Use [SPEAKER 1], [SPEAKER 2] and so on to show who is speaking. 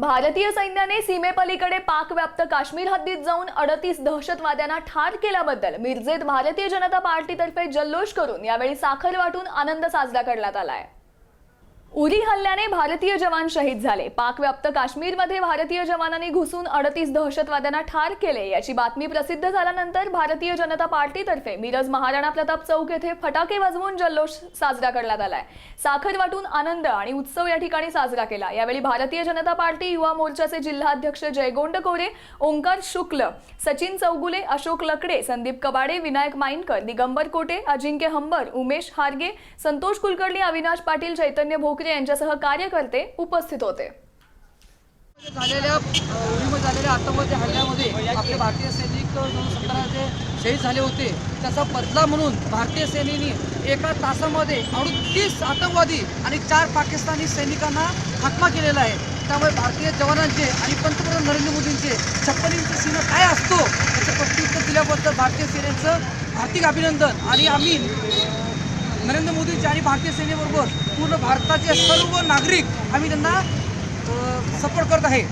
[SPEAKER 1] भारतीय सैन्याने सीमेपलीकडे पाकव्याप्त काश्मीर हद्दीत जाऊन अडतीस दहशतवाद्यांना ठार केल्याबद्दल मिरजेत भारतीय जनता पार्टीतर्फे जल्लोष करून यावेळी साखर वाटून आनंद साजरा करण्यात आलाय. उरी हल्ल्याने भारतीय जवान शहीद झाले. पाकव्याप्त काश्मीरमध्ये भारतीय जवानांनी घुसून अडतीस दहशतवाद्यांना ठार केले. याची बातमी प्रसिद्ध झाल्यानंतर भारतीय जनता पार्टीतर्फे मिरज महाराणा प्रताप चौक येथे फटाके वाजवून जल्लोष साजरा करण्यात आलाय. साखर वाटून आनंद आणि उत्सव या ठिकाणी साजरा केला. यावेळी भारतीय जनता पार्टी युवा मोर्चाचे जिल्हाध्यक्ष जयगोंड कोरे ओंकार शुक्ल सचिन चौगुले अशोक लकडे संदीप कबाडे विनायक माईनकर दिगंबर कोटे अजिंक्य हंबर उमेश हारगे संतोष कुलकर्णी अविनाश पाटील चैतन्य भोकरे यांच्यासह कार्यकर्ते उपस्थित होते.
[SPEAKER 2] झालेल्या उरीमध्ये झालेल्या आतंकवादी हल्ल्यामध्ये आपले भारतीय सैनिक जे शहीद झाले होते त्याचा बदला म्हणून भारतीय सेनेने एका तासामध्ये अडतीस आतंकवादी आणि चार पाकिस्तानी सैनिकांना हातमा केलेला आहे. त्यामुळे भारतीय जवानांचे आणि पंतप्रधान नरेंद्र मोदींचे छप्पन इंच सीना काय असतो याचं प्रत्युत्तर दिल्याबद्दल भारतीय सेनेचं हार्दिक अभिनंदन आणि आम्ही नरेंद्र मोदींचे आणि भारतीय सेनेबरोबर पूर्ण भारताचे सर्व नागरिक आम्ही त्यांना सपोर्ट करत आहे.